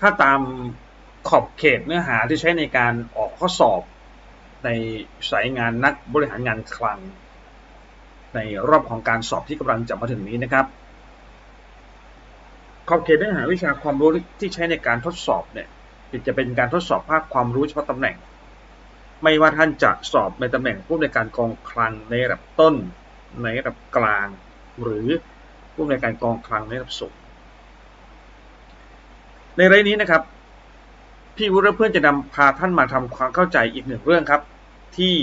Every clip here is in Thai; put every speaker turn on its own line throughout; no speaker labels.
ถ้าตามขอบเขตเนื้อหาที่ใช้ในการออกข้อสอบในสายงานนักบริหารงานคลัง ในรอบของการสอบที่กำลังจะมาถึงนี้นะครับ ขอบเขตเนื้อหาวิชาความรู้ที่ใช้ในการทดสอบเนี่ยจะเป็นการทดสอบภาคความรู้เฉพาะตำแหน่ง ไม่ว่าท่านจะสอบในตำแหน่งผู้ในการกองคลังในระดับต้น ในระดับกลาง หรือผู้ในการกองคลังในระดับสูง ในรนี้นะครับ พี่วุฒิเพื่อนจะนำพาท่านมาทำความเข้าใจอีกหนึ่งเรื่องครับ ที่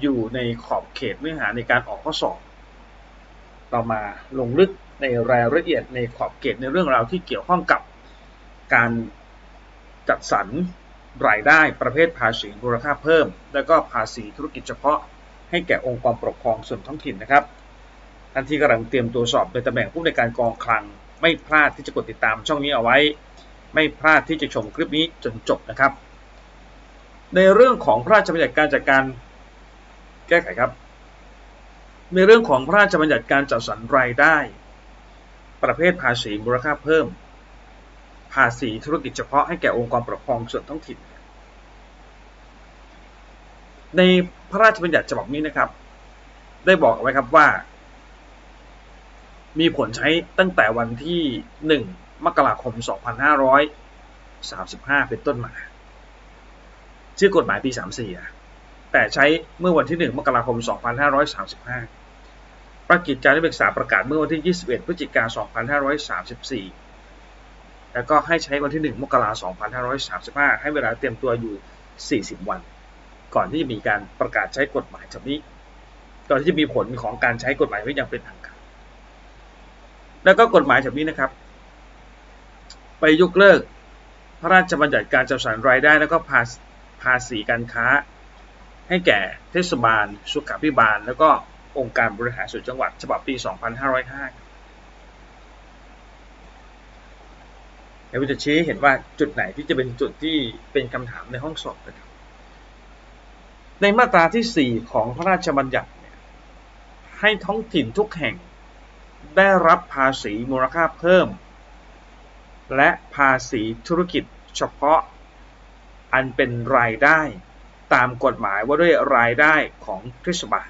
อยู่ในขอบเขตเนื้อหาในการออกข้อสอบเรามาลงลึกในรายละเอียดในขอบเขตในเรื่องราวที่เกี่ยวข้องกับการจัดสรรรายได้ประเภทภาษีมูลค่าเพิ่ม และก็ภาษีธุรกิจเฉพาะ ให้แก่องค์กรปกครองส่วนท้องถิ่นนะครับท่านที่กำลังเตรียมตัวสอบในตำแหน่งผู้ในการกองคลัง ไม่พลาดที่จะกดติดตามช่องนี้เอาไว้ ไม่พลาดที่จะชมคลิปนี้จนจบนะครับ ในเรื่องของพระราชบัญญัติการจัดการแก้ไขครับ ในเรื่องของพระราชบัญญัติการจัดสรรรายได้ ประเภทภาษีมูลค่าเพิ่ม ภาษีธุรกิจเฉพาะให้แก่องค์กรปกครองส่วนท้องถิ่น ในพระราชบัญญัติฉบับนี้นะครับ ได้บอกไว้ครับว่า มีผลใช้ตั้งแต่วันที่ 1 มกราคม 2535 เป็นต้นมา ชื่อกฎหมายปี 34แต่ใช้เมื่อวันที่ 1 มกราคม 2535 ประกิจการนิเบกษาประกาศเมื่อวันที่ 21 พฤศจิกายน 2534แล้วก็ให้ใช้วันที่ 1 มกราคม 2535 ให้เวลาเตรียมตัวอยู่ 40 วัน ก่อนที่จะมีการประกาศใช้กฎหมายฉบับนี้ ก่อนที่จะมีผลของการใช้กฎหมายไว้อย่างเป็นทางการ แล้วก็กฎหมายฉบับนี้นะครับ ไปยกเลิก พระราชบัญญัติการจัดสรรรายได้ แล้วก็ภาภาษีการค้า ให้แก่เทศบาล สุขาภิบาล แล้วก็องค์การบริหารส่วนจังหวัด ฉบับปี 2505เดี๋ยวจะชี้เห็นว่าจุดไหนที่จะเป็นจุดที่เป็นคำถามในห้องสอบนะครับในมาตราที่ 4 ของพระราชบัญญัติเนี่ยให้ท้องถิ่นทุกแห่งได้รับภาษีมูลค่าเพิ่ม และภาษีธุรกิจเฉพาะ อันเป็นรายได้ตามกฎหมายว่าด้วยรายได้ของเทศบาล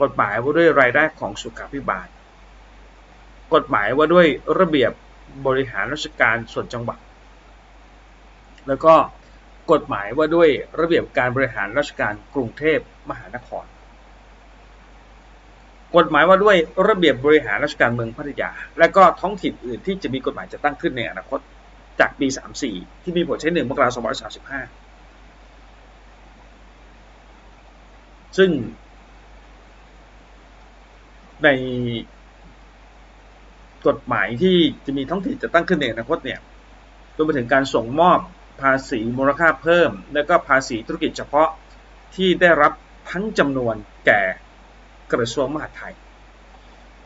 กฎหมายว่าด้วยรายได้ของสุขาภิบาล กฎหมายว่าด้วยระเบียบบริหารราชการส่วนจังหวัด แล้วก็กฎหมายว่าด้วยระเบียบการบริหารราชการกรุงเทพมหานคร กฎหมายว่าด้วยระเบียบบริหารราชการเมืองพัทยา และก็ท้องถิ่นอื่นที่จะมีกฎหมายจะตั้งขึ้นในอนาคตจากปี 34 ที่มีผลใช้หนึ่งมกราคม2535 ซึ่ง ในกฎหมายที่จะมีท้องถิ่นจะตั้งขึ้นในอนาคตเนี่ยรวมไปถึงการส่งมอบภาษีมูลค่าเพิ่ม และก็ภาษีธุรกิจเฉพาะที่ได้รับทั้งจำนวนแก่ กระทรวงมหาดไทย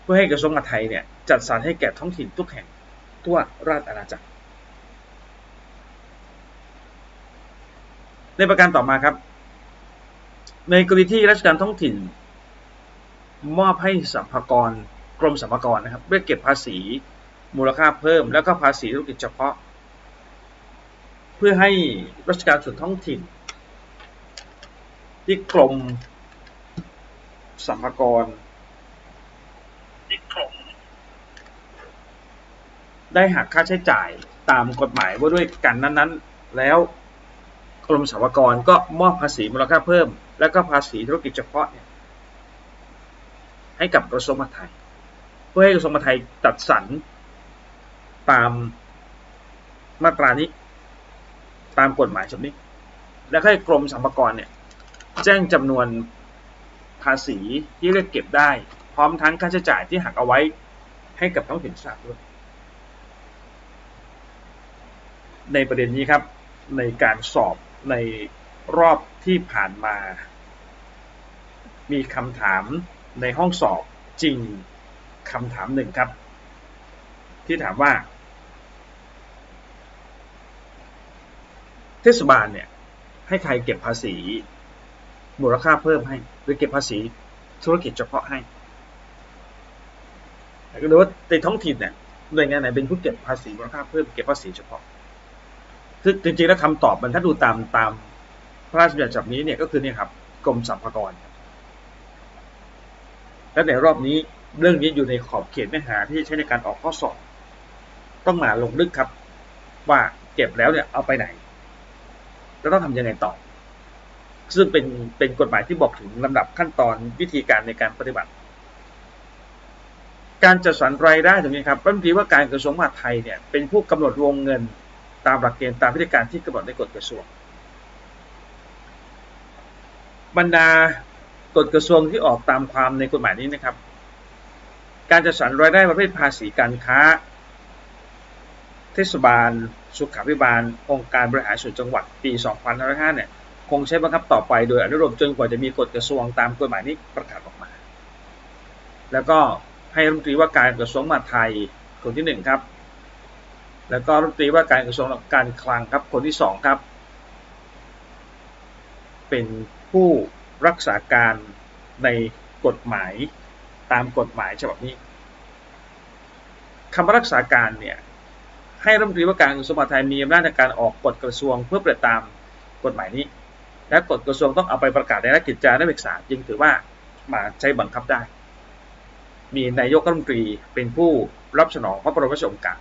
เพื่อให้กระทรวงมหาดไทยเนี่ยจัดสรรให้แก่ท้องถิ่นทุกแห่งทั่วราชอาณาจักร ในประการต่อมาครับ ในกรณีที่ราชการท้องถิ่น มอบให้สัมภากรกรมสรรพากรนะครับเรียกเก็บภาษีมูลค่าเพิ่ม แล้วก็ภาษีธุรกิจเฉพาะ เพื่อให้ราชการส่วนท้องถิ่น ที่กรม สรรพากรที่กรมได้หักค่าใช้จ่ายตามกฎหมายว่าด้วยกันนั้นๆ แล้วกรมสรรพากรก็มอบภาษีมูลค่าเพิ่ม แล้วก็ภาษีธุรกิจเฉพาะเนี่ยให้กับกระทรวงมหาดไทย เพื่อให้กระทรวงมหาดไทยจัดสรรตามมาตรานี้ ตามกฎหมายฉบับนี้ และให้กรมสรรพากรเนี่ยแจ้งจำนวน ภาษีที่เรียกเก็บได้ พร้อมทั้งค่าใช้จ่ายที่หักเอาไว้ให้กับท้องถิ่นทราบด้วย ในประเด็นนี้ครับในการสอบในรอบที่ผ่านมา มีคำถามในห้องสอบจริงคำถามหนึ่งครับ ที่ถามว่า เทศบาลเนี่ยให้ใครเก็บภาษี มูลค่าเพิ่มให้ หรือเก็บภาษีธุรกิจเฉพาะให้แต่ก็ดูว่าในท้องถิ่นเนี่ยหน่วยงานไหนเป็นผู้เก็บภาษีมูลค่าเพิ่มเก็บภาษีเฉพาะคือจริงๆแล้วคำตอบมันถ้าดูตามตามพระราชบัญญัติฉบับนี้เนี่ยก็คือเนี่ยครับกรมสรรพากรและในรอบนี้เรื่องนี้อยู่ในขอบเขตเนื้อหาที่ใช้ในการออกข้อสอบ ต้องมาลงลึกครับ ว่าเก็บแล้วเนี่ยเอาไปไหน แล้วต้องทำยังไงต่อ ซึ่งเป็นเป็นกฎหมายที่บอกถึงลำดับขั้นตอนวิธีการในการปฏิบัติ การจัดสรรรายได้ตรงนี้ครับรัฐมนตรีว่าการกระทรวงมหาดไทยเนี่ยเป็นผู้กำหนดวงเงินตามหลักเกณฑ์ตามวิธีการที่กำหนดในกฎกระทรวง บรรดากฎกระทรวงที่ออกตามความในกฎหมายนี้นะครับ การจัดสรรรายได้ประเภทภาษีการค้า เทศบาล สุขาภิบาล องค์การบริหารส่วนจังหวัดปี 2505เนี่ย คงใช้บังคับต่อไปโดยอนุโลมจนกว่าจะมีกฎกระทรวงตามกฎหมายนี้ประกาศออกมา แล้วก็ให้รัฐมนตรีว่าการกระทรวงมหาดไทยคนที่หนึ่งครับ แล้วก็รัฐมนตรีว่าการกระทรวงการคลังครับคนที่สองครับ เป็นผู้รักษาการในกฎหมายตามกฎหมายฉบับนี้คำว่ารักษาการเนี่ยให้รัฐมนตรีว่าการกระทรวงมหาดไทยมีอำนาจในการออกกฎกระทรวงเพื่อปฏิบัติตามกฎหมายนี้ และกฎกระทรวงต้องเอาไปประกาศในราชกิจจานุเบกษาจึงถือว่ามาใช้บังคับได้ มีนายกรัฐมนตรีเป็นผู้รับสนองพระบรมราชโองการ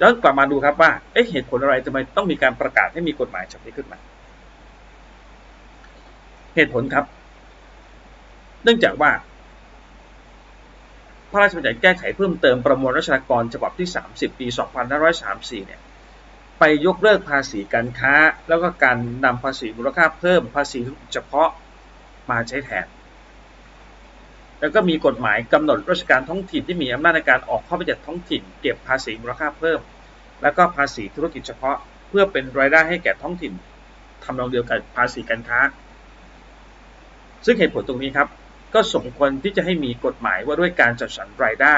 ย้อนกลับมาดูครับว่าเอ๊ะเหตุผลอะไรทำไมต้องมีการประกาศให้มีกฎหมายฉบับนี้ขึ้นมา เหตุผลครับ เนื่องจากว่า พระราชบัญญัติแก้ไขเพิ่มเติมประมวลรัชกรฉบับที่ 30 ปี 2534 เนี่ย ไปยกเลิกภาษีการค้า แล้วก็การนำภาษีมูลค่าเพิ่มภาษีเฉพาะมาใช้แทน แล้วก็มีกฎหมายกำหนดราชการท้องถิ่นที่มีอำนาจในการออกข้อบัญญัติท้องถิ่น เก็บภาษีมูลค่าเพิ่ม แล้วก็ภาษีธุรกิจเฉพาะ เพื่อเป็นรายได้ให้แก่ท้องถิ่นทำนองเดียวกับภาษีการค้า ซึ่งเหตุผลตรงนี้ครับ ก็สมควรที่จะให้มีกฎหมายว่าด้วยการจัดสรรรายได้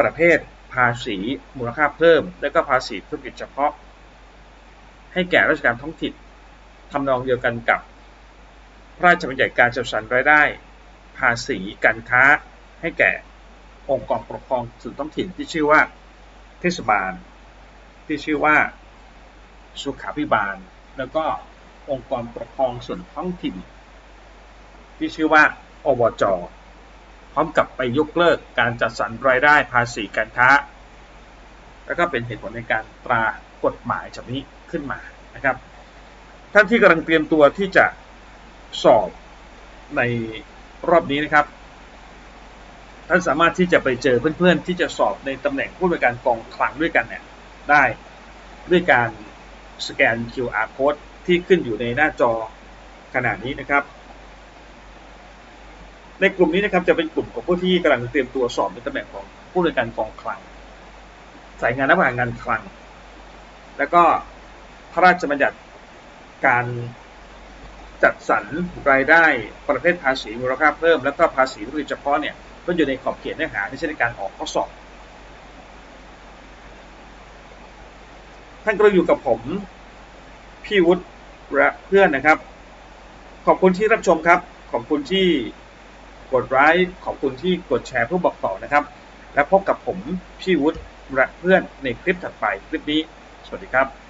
ประเภท ภาษีมูลค่าเพิ่ม และก็ภาษีธุรกิจเฉพาะ ให้แก่ราชการท้องถิ่นทำนองเดียวกันกับ พระราชบัญญัติการจัดสรรรายได้ ภาษีการค้า ให้แก่องค์กรปกครองส่วนท้องถิ่นที่ชื่อว่าเทศบาล ที่ชื่อว่าสุขาภิบาล แล้วก็องค์กรปกครองส่วนท้องถิ่น ที่ชื่อว่าอบจ พร้อมกับไปยกเลิกการจัดสรรรายได้ภาษีการค้า แล้วก็เป็นเหตุผลในการตรากฎหมายฉบับนี้ขึ้นมานะครับ ท่านที่กำลังเตรียมตัวที่จะสอบในรอบนี้นะครับ ท่านสามารถที่จะไปเจอเพื่อนๆ ที่จะสอบในตำแหน่งผู้บริการกองคลังด้วยกันเนี่ยได้ด้วยการสแกน QR code ที่ขึ้นอยู่ในหน้าจอขนาดนี้นะครับ ในกลุ่มนี้นะครับจะเป็นกลุ่มของผู้ที่กำลังเตรียมตัวสอบในตำแหน่งของผู้บริการกองคลัง สายงานนักงานคลัง แล้วก็พระราชบัญญัติการจัดสรรรายได้ประเภทภาษีมูลค่าเพิ่ม แล้วก็ภาษีธุรกิจเฉพาะเนี่ยก็อยู่ในขอบเขตเนื้อหาที่ใช้ในการออกข้อสอบ ท่านก็อยู่กับผมพี่วุฒิและเพื่อนนะครับ ขอบคุณที่รับชมครับ ขอบคุณที่ กดไลค์ขอบคุณที่กดแชร์เพื่อบอกต่อนะครับ และพบกับผมพี่วุฒิและเพื่อนในคลิปถัดไปคลิปนี้ สวัสดีครับ